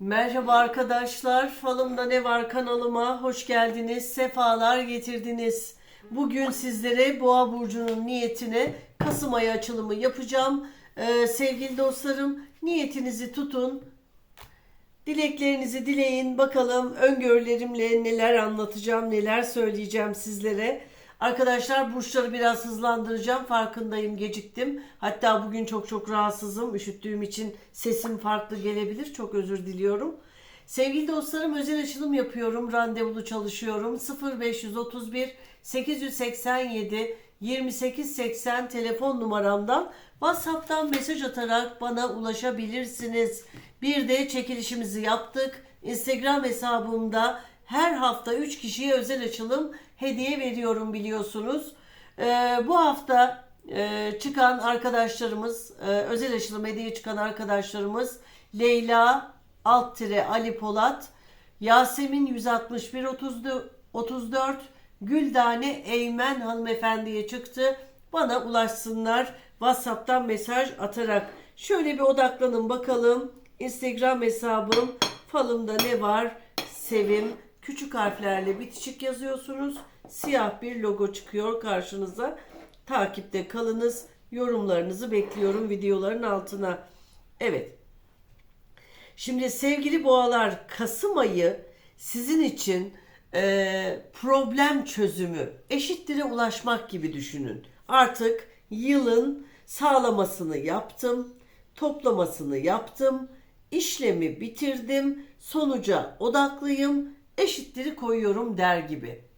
Merhaba arkadaşlar, Falımda Ne Var kanalıma hoş geldiniz, sefalar getirdiniz. Bugün sizlere Boğa Burcu'nun niyetine Kasım ayı açılımı yapacağım. Ee, sevgili dostlarım, niyetinizi tutun, dileklerinizi dileyin. Bakalım öngörülerimle neler anlatacağım, neler söyleyeceğim sizlere. Arkadaşlar burçları biraz hızlandıracağım. Farkındayım geciktim. Hatta bugün çok çok rahatsızım. Üşüttüğüm için sesim farklı gelebilir. Çok özür diliyorum. Sevgili dostlarım özel açılım yapıyorum. Randevulu çalışıyorum. 0531 887 2880 telefon numaramdan WhatsApp'tan mesaj atarak bana ulaşabilirsiniz. Bir de çekilişimizi yaptık. Instagram hesabımda her hafta 3 kişiye özel açılım hediye veriyorum biliyorsunuz. Ee, bu hafta e, çıkan arkadaşlarımız, e, özel açılım hediye çıkan arkadaşlarımız Leyla alt Ali Polat, Yasemin 161 34, Güldane Eymen hanımefendiye çıktı. Bana ulaşsınlar WhatsApp'tan mesaj atarak. Şöyle bir odaklanın bakalım. Instagram hesabım falımda ne var? Sevim küçük harflerle bitişik yazıyorsunuz. Siyah bir logo çıkıyor karşınıza. Takipte kalınız. Yorumlarınızı bekliyorum videoların altına. Evet. Şimdi sevgili boğalar Kasım ayı sizin için e, problem çözümü eşittire ulaşmak gibi düşünün. Artık yılın sağlamasını yaptım, toplamasını yaptım, işlemi bitirdim, sonuca odaklıyım, eşittiri koyuyorum der gibi.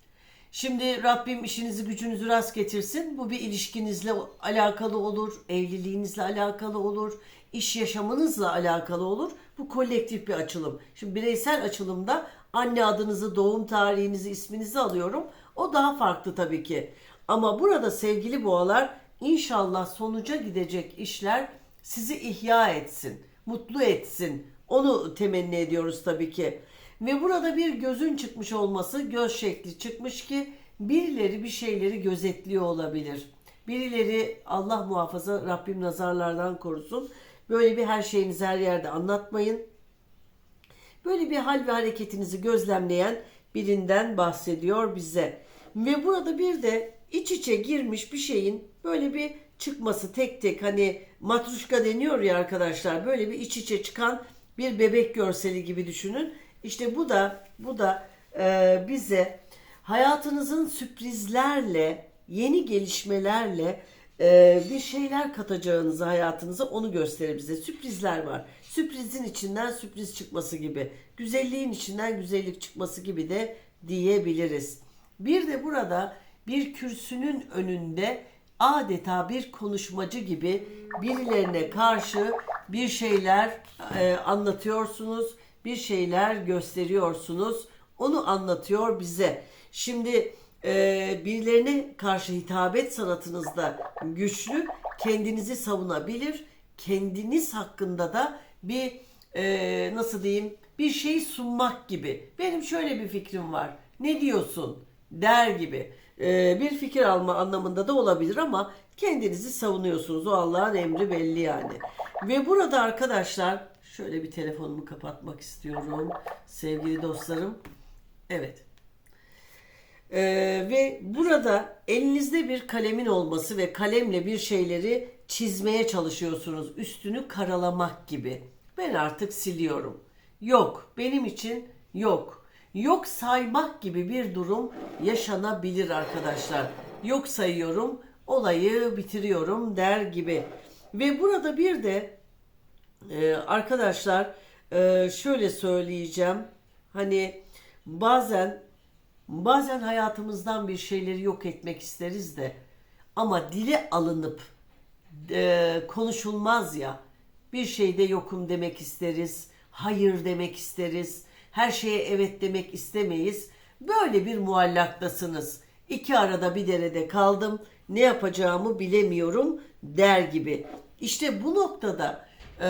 Şimdi Rabbim işinizi gücünüzü rast getirsin. Bu bir ilişkinizle alakalı olur, evliliğinizle alakalı olur, iş yaşamınızla alakalı olur. Bu kolektif bir açılım. Şimdi bireysel açılımda anne adınızı, doğum tarihinizi, isminizi alıyorum. O daha farklı tabii ki. Ama burada sevgili boğalar inşallah sonuca gidecek işler sizi ihya etsin, mutlu etsin. Onu temenni ediyoruz tabii ki. Ve burada bir gözün çıkmış olması, göz şekli çıkmış ki birileri bir şeyleri gözetliyor olabilir. Birileri Allah muhafaza Rabbim nazarlardan korusun. Böyle bir her şeyinizi her yerde anlatmayın. Böyle bir hal ve hareketinizi gözlemleyen birinden bahsediyor bize. Ve burada bir de iç içe girmiş bir şeyin böyle bir çıkması tek tek hani matruşka deniyor ya arkadaşlar böyle bir iç içe çıkan bir bebek görseli gibi düşünün. İşte bu da bu da e, bize hayatınızın sürprizlerle, yeni gelişmelerle e, bir şeyler katacağınızı hayatınıza onu gösterir bize. Sürprizler var. Sürprizin içinden sürpriz çıkması gibi, güzelliğin içinden güzellik çıkması gibi de diyebiliriz. Bir de burada bir kürsünün önünde adeta bir konuşmacı gibi birilerine karşı bir şeyler e, anlatıyorsunuz, bir şeyler gösteriyorsunuz. Onu anlatıyor bize. Şimdi e, birilerine karşı hitabet sanatınızda güçlü, kendinizi savunabilir, kendiniz hakkında da bir e, nasıl diyeyim bir şey sunmak gibi. Benim şöyle bir fikrim var. Ne diyorsun? Der gibi. E, bir fikir alma anlamında da olabilir ama kendinizi savunuyorsunuz. O Allah'ın emri belli yani. Ve burada arkadaşlar şöyle bir telefonumu kapatmak istiyorum. Sevgili dostlarım. Evet. Ee, ve burada elinizde bir kalemin olması ve kalemle bir şeyleri çizmeye çalışıyorsunuz. Üstünü karalamak gibi. Ben artık siliyorum. Yok, benim için yok. Yok saymak gibi bir durum yaşanabilir arkadaşlar. Yok sayıyorum, olayı bitiriyorum der gibi. Ve burada bir de e, arkadaşlar e, şöyle söyleyeceğim. Hani bazen Bazen hayatımızdan bir şeyleri yok etmek isteriz de ama dile alınıp e, konuşulmaz ya bir şeyde yokum demek isteriz, hayır demek isteriz, her şeye evet demek istemeyiz. Böyle bir muallaktasınız. İki arada bir derede kaldım, ne yapacağımı bilemiyorum der gibi. İşte bu noktada e,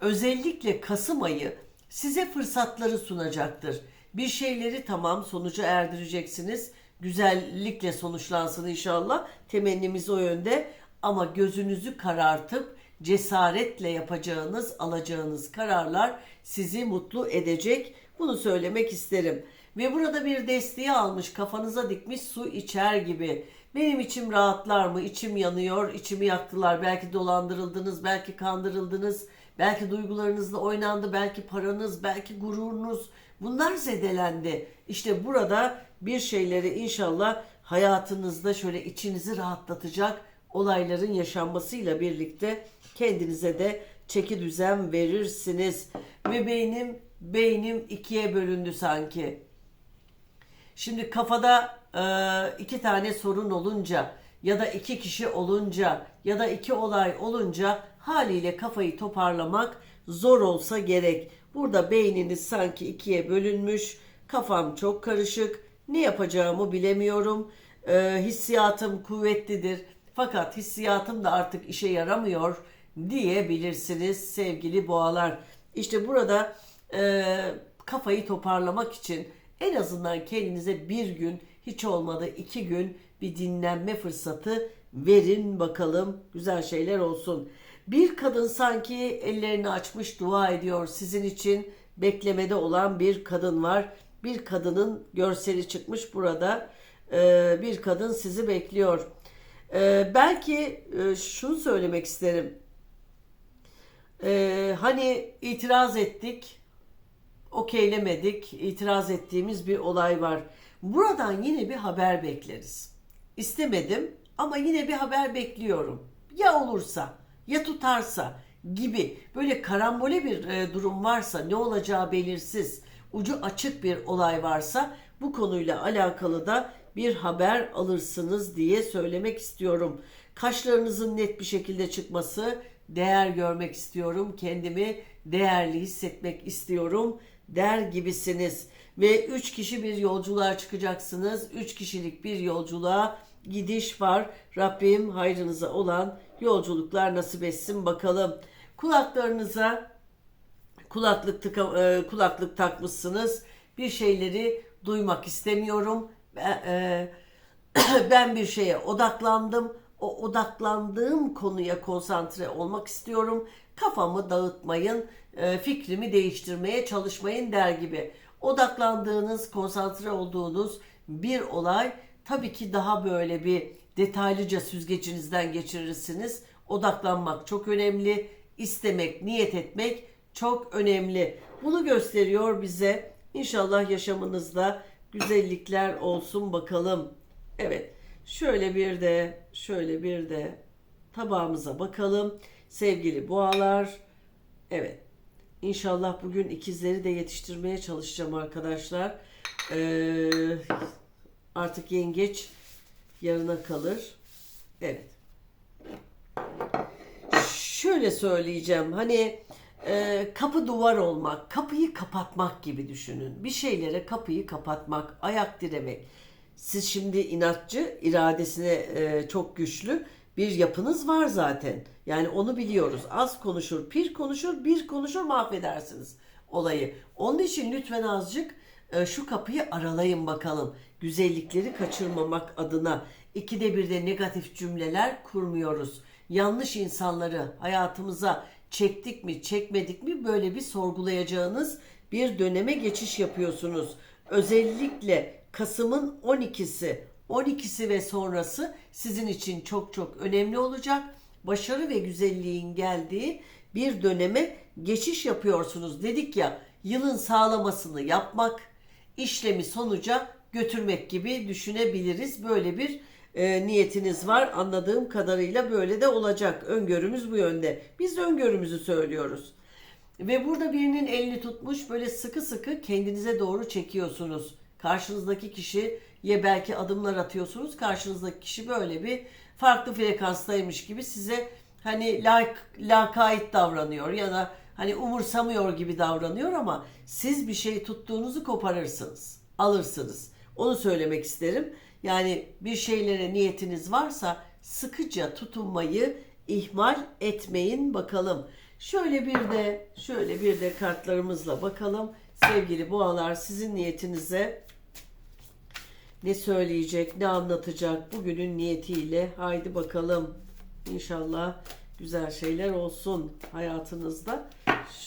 özellikle Kasım ayı size fırsatları sunacaktır. Bir şeyleri tamam sonuca erdireceksiniz. Güzellikle sonuçlansın inşallah. Temennimiz o yönde. Ama gözünüzü karartıp cesaretle yapacağınız, alacağınız kararlar sizi mutlu edecek. Bunu söylemek isterim. Ve burada bir desteği almış, kafanıza dikmiş su içer gibi. Benim içim rahatlar mı? İçim yanıyor, içimi yaktılar. Belki dolandırıldınız, belki kandırıldınız, belki duygularınızla oynandı, belki paranız, belki gururunuz. Bunlar zedelendi. İşte burada bir şeyleri inşallah hayatınızda şöyle içinizi rahatlatacak olayların yaşanmasıyla birlikte kendinize de çeki düzen verirsiniz. Ve beynim beynim ikiye bölündü sanki. Şimdi kafada iki tane sorun olunca ya da iki kişi olunca ya da iki olay olunca haliyle kafayı toparlamak zor olsa gerek. Burada beyniniz sanki ikiye bölünmüş, kafam çok karışık, ne yapacağımı bilemiyorum, E, hissiyatım kuvvetlidir fakat hissiyatım da artık işe yaramıyor diyebilirsiniz sevgili boğalar. İşte burada e, kafayı toparlamak için en azından kendinize bir gün hiç olmadı iki gün bir dinlenme fırsatı verin bakalım güzel şeyler olsun. Bir kadın sanki ellerini açmış dua ediyor sizin için beklemede olan bir kadın var. Bir kadının görseli çıkmış burada. Ee, bir kadın sizi bekliyor. Ee, belki e, şunu söylemek isterim. Ee, hani itiraz ettik, okeylemedik, itiraz ettiğimiz bir olay var. Buradan yine bir haber bekleriz. İstemedim ama yine bir haber bekliyorum. Ya olursa, ya tutarsa gibi böyle karambole bir e, durum varsa, ne olacağı belirsiz, ucu açık bir olay varsa bu konuyla alakalı da bir haber alırsınız diye söylemek istiyorum. Kaşlarınızın net bir şekilde çıkması, değer görmek istiyorum, kendimi değerli hissetmek istiyorum der gibisiniz. Ve üç kişi bir yolculuğa çıkacaksınız. Üç kişilik bir yolculuğa gidiş var. Rabbim hayrınıza olan yolculuklar nasip etsin bakalım. Kulaklarınıza kulaklık tıka, e, kulaklık takmışsınız. Bir şeyleri duymak istemiyorum. Ben, e, ben bir şeye odaklandım. O odaklandığım konuya konsantre olmak istiyorum. Kafamı dağıtmayın, e, fikrimi değiştirmeye çalışmayın der gibi. Odaklandığınız, konsantre olduğunuz bir olay tabii ki daha böyle bir detaylıca süzgecinizden geçirirsiniz. Odaklanmak çok önemli. İstemek, niyet etmek çok önemli. Bunu gösteriyor bize. İnşallah yaşamınızda güzellikler olsun bakalım. Evet. Şöyle bir de şöyle bir de tabağımıza bakalım. Sevgili boğalar. Evet. İnşallah bugün ikizleri de yetiştirmeye çalışacağım arkadaşlar. Ee, artık yengeç yarına kalır. Evet. Şöyle söyleyeceğim. Hani e, kapı duvar olmak, kapıyı kapatmak gibi düşünün. Bir şeylere kapıyı kapatmak, ayak diremek. Siz şimdi inatçı, iradesine e, çok güçlü bir yapınız var zaten. Yani onu biliyoruz. Az konuşur, pir konuşur, bir konuşur mahvedersiniz olayı. Onun için lütfen azıcık e, şu kapıyı aralayın bakalım. Güzellikleri kaçırmamak adına. İkide bir de negatif cümleler kurmuyoruz. Yanlış insanları hayatımıza çektik mi, çekmedik mi böyle bir sorgulayacağınız bir döneme geçiş yapıyorsunuz. Özellikle Kasım'ın 12'si, 12'si ve sonrası sizin için çok çok önemli olacak. Başarı ve güzelliğin geldiği bir döneme geçiş yapıyorsunuz. Dedik ya yılın sağlamasını yapmak, işlemi sonuca götürmek gibi düşünebiliriz. Böyle bir e, niyetiniz var. Anladığım kadarıyla böyle de olacak. Öngörümüz bu yönde. Biz de öngörümüzü söylüyoruz. Ve burada birinin elini tutmuş böyle sıkı sıkı kendinize doğru çekiyorsunuz. Karşınızdaki kişiye belki adımlar atıyorsunuz. Karşınızdaki kişi böyle bir farklı frekanstaymış gibi size hani lak, lakayt davranıyor ya da hani umursamıyor gibi davranıyor ama siz bir şey tuttuğunuzu koparırsınız, alırsınız. Onu söylemek isterim. Yani bir şeylere niyetiniz varsa sıkıca tutunmayı ihmal etmeyin bakalım. Şöyle bir de şöyle bir de kartlarımızla bakalım. Sevgili boğalar sizin niyetinize ne söyleyecek, ne anlatacak bugünün niyetiyle. Haydi bakalım. İnşallah güzel şeyler olsun hayatınızda.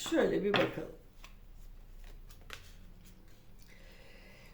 Şöyle bir bakalım.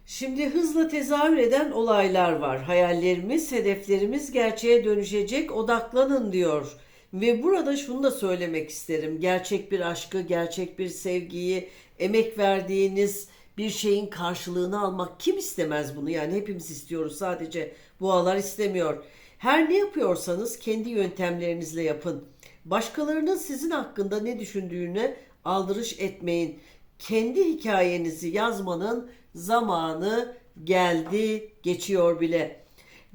Şimdi hızla tezahür eden olaylar var. Hayallerimiz, hedeflerimiz gerçeğe dönüşecek. Odaklanın diyor. Ve burada şunu da söylemek isterim. Gerçek bir aşkı, gerçek bir sevgiyi, emek verdiğiniz bir şeyin karşılığını almak kim istemez bunu? Yani hepimiz istiyoruz. Sadece boğalar istemiyor. Her ne yapıyorsanız kendi yöntemlerinizle yapın. Başkalarının sizin hakkında ne düşündüğüne aldırış etmeyin. Kendi hikayenizi yazmanın zamanı geldi, geçiyor bile.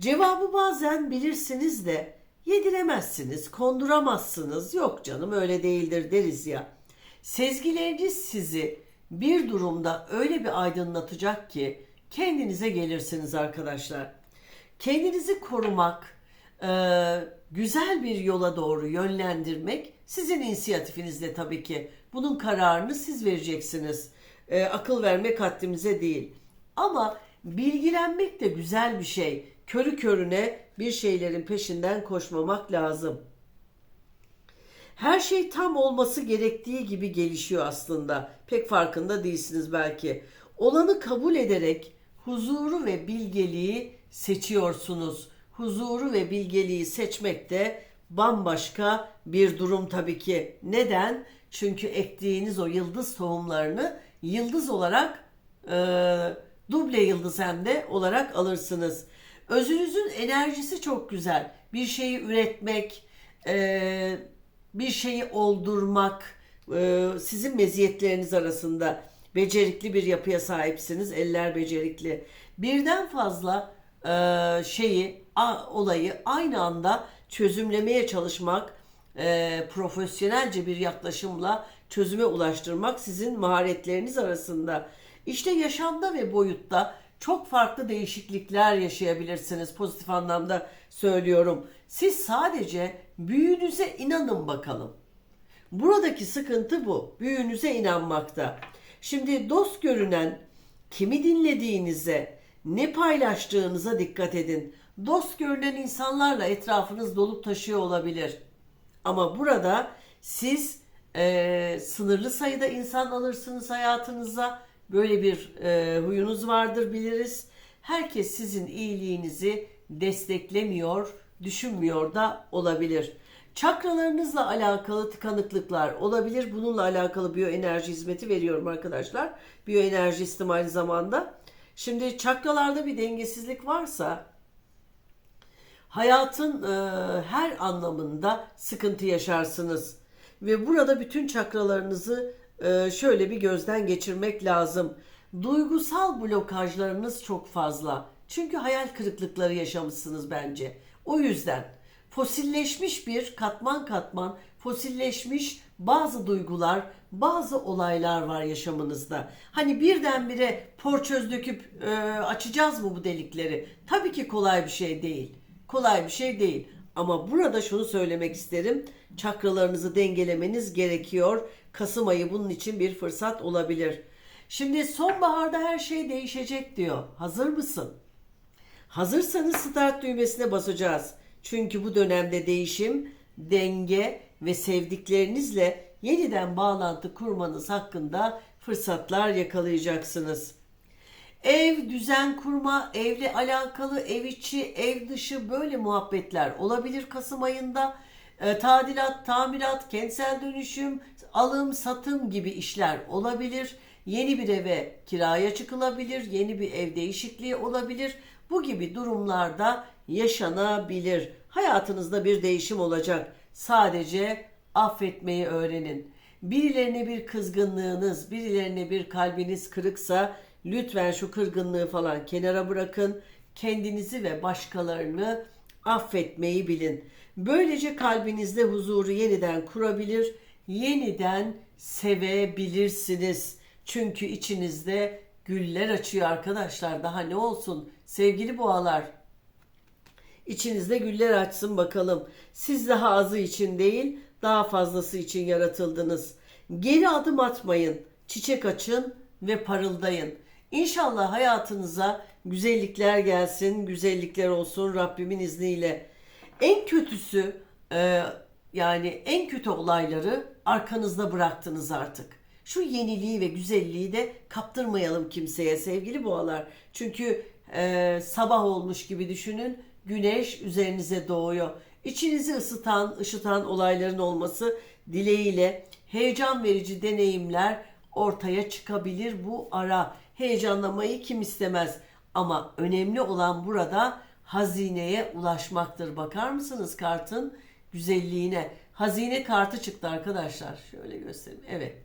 Cevabı bazen bilirsiniz de yediremezsiniz, konduramazsınız. Yok canım öyle değildir deriz ya. Sezgileriniz sizi bir durumda öyle bir aydınlatacak ki kendinize gelirsiniz arkadaşlar. Kendinizi korumak, e, güzel bir yola doğru yönlendirmek sizin inisiyatifinizde tabii ki. Bunun kararını siz vereceksiniz. E, akıl vermek haddimize değil. Ama bilgilenmek de güzel bir şey. Körü körüne bir şeylerin peşinden koşmamak lazım. Her şey tam olması gerektiği gibi gelişiyor aslında. Pek farkında değilsiniz belki. Olanı kabul ederek huzuru ve bilgeliği seçiyorsunuz. Huzuru ve bilgeliği seçmek de bambaşka bir durum tabii ki. Neden? Çünkü ektiğiniz o yıldız tohumlarını yıldız olarak e, duble yıldız hem de olarak alırsınız. Özünüzün enerjisi çok güzel. Bir şeyi üretmek, e, bir şeyi oldurmak e, sizin meziyetleriniz arasında becerikli bir yapıya sahipsiniz. Eller becerikli. Birden fazla e, şeyi, olayı aynı anda çözümlemeye çalışmak, e, profesyonelce bir yaklaşımla çözüme ulaştırmak sizin maharetleriniz arasında. İşte yaşamda ve boyutta çok farklı değişiklikler yaşayabilirsiniz pozitif anlamda söylüyorum. Siz sadece büyünüze inanın bakalım. Buradaki sıkıntı bu. Büyünüze inanmakta. Şimdi dost görünen kimi dinlediğinize, ne paylaştığınıza dikkat edin. Dost görünen insanlarla etrafınız dolup taşıyor olabilir. Ama burada siz e, sınırlı sayıda insan alırsınız hayatınıza. Böyle bir e, huyunuz vardır biliriz. Herkes sizin iyiliğinizi desteklemiyor, düşünmüyor da olabilir. Çakralarınızla alakalı tıkanıklıklar olabilir. Bununla alakalı biyoenerji hizmeti veriyorum arkadaşlar. Biyoenerjistim aynı zamanda. Şimdi çakralarda bir dengesizlik varsa hayatın e, her anlamında sıkıntı yaşarsınız. Ve burada bütün çakralarınızı e, şöyle bir gözden geçirmek lazım. Duygusal blokajlarınız çok fazla. Çünkü hayal kırıklıkları yaşamışsınız bence. O yüzden fosilleşmiş bir katman katman fosilleşmiş bazı duygular, bazı olaylar var yaşamınızda. Hani birdenbire porçöz döküp e, açacağız mı bu delikleri? Tabii ki kolay bir şey değil. Kolay bir şey değil. Ama burada şunu söylemek isterim. Çakralarınızı dengelemeniz gerekiyor. Kasım ayı bunun için bir fırsat olabilir. Şimdi sonbaharda her şey değişecek diyor. Hazır mısın? Hazırsanız start düğmesine basacağız. Çünkü bu dönemde değişim, denge ve sevdiklerinizle yeniden bağlantı kurmanız hakkında fırsatlar yakalayacaksınız. Ev, düzen kurma, evle alakalı ev içi, ev dışı böyle muhabbetler olabilir Kasım ayında. E, tadilat, tamirat, kentsel dönüşüm, alım, satım gibi işler olabilir. Yeni bir eve kiraya çıkılabilir, yeni bir ev değişikliği olabilir. Bu gibi durumlarda yaşanabilir. Hayatınızda bir değişim olacak. Sadece affetmeyi öğrenin. Birilerine bir kızgınlığınız, birilerine bir kalbiniz kırıksa lütfen şu kırgınlığı falan kenara bırakın. Kendinizi ve başkalarını affetmeyi bilin. Böylece kalbinizde huzuru yeniden kurabilir, yeniden sevebilirsiniz. Çünkü içinizde güller açıyor arkadaşlar. Daha ne olsun sevgili boğalar. İçinizde güller açsın bakalım. Siz daha azı için değil, daha fazlası için yaratıldınız. Geri adım atmayın. Çiçek açın ve parıldayın. İnşallah hayatınıza güzellikler gelsin, güzellikler olsun Rabbimin izniyle. En kötüsü e, yani en kötü olayları arkanızda bıraktınız artık. Şu yeniliği ve güzelliği de kaptırmayalım kimseye sevgili boğalar. Çünkü e, sabah olmuş gibi düşünün. Güneş üzerinize doğuyor. İçinizi ısıtan, ışıtan olayların olması dileğiyle heyecan verici deneyimler ortaya çıkabilir bu ara. Heyecanlamayı kim istemez? Ama önemli olan burada hazineye ulaşmaktır. Bakar mısınız kartın güzelliğine? Hazine kartı çıktı arkadaşlar. Şöyle göstereyim. Evet.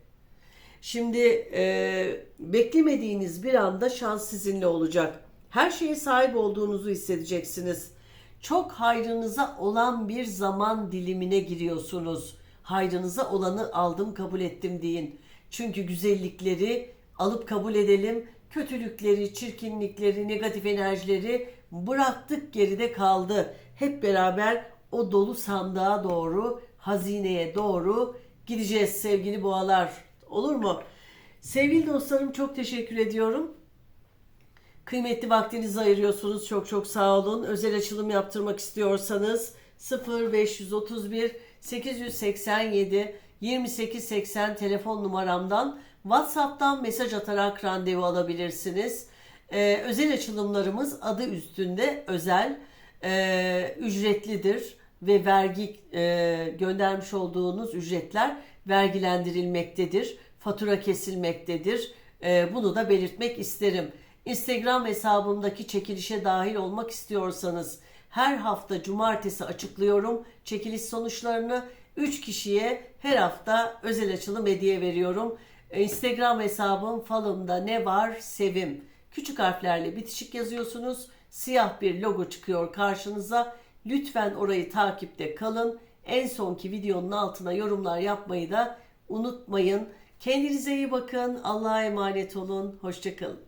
Şimdi e, beklemediğiniz bir anda şans sizinle olacak. Her şeye sahip olduğunuzu hissedeceksiniz. Çok hayrınıza olan bir zaman dilimine giriyorsunuz. Hayrınıza olanı aldım kabul ettim deyin. Çünkü güzellikleri alıp kabul edelim. Kötülükleri, çirkinlikleri, negatif enerjileri bıraktık geride kaldı. Hep beraber o dolu sandığa doğru, hazineye doğru gideceğiz sevgili boğalar. Olur mu? Sevgili dostlarım çok teşekkür ediyorum. Kıymetli vaktinizi ayırıyorsunuz. Çok çok sağ olun. Özel açılım yaptırmak istiyorsanız 0531 887 2880 telefon numaramdan WhatsApp'tan mesaj atarak randevu alabilirsiniz. Ee, özel açılımlarımız adı üstünde özel, e, ücretlidir ve vergi e, göndermiş olduğunuz ücretler vergilendirilmektedir. Fatura kesilmektedir. E, bunu da belirtmek isterim. Instagram hesabımdaki çekilişe dahil olmak istiyorsanız her hafta cumartesi açıklıyorum çekiliş sonuçlarını. 3 kişiye her hafta özel açılım hediye veriyorum. E, Instagram hesabım falımda ne var sevim. Küçük harflerle bitişik yazıyorsunuz. Siyah bir logo çıkıyor karşınıza. Lütfen orayı takipte kalın. En sonki videonun altına yorumlar yapmayı da unutmayın. Kendinize iyi bakın. Allah'a emanet olun. Hoşçakalın.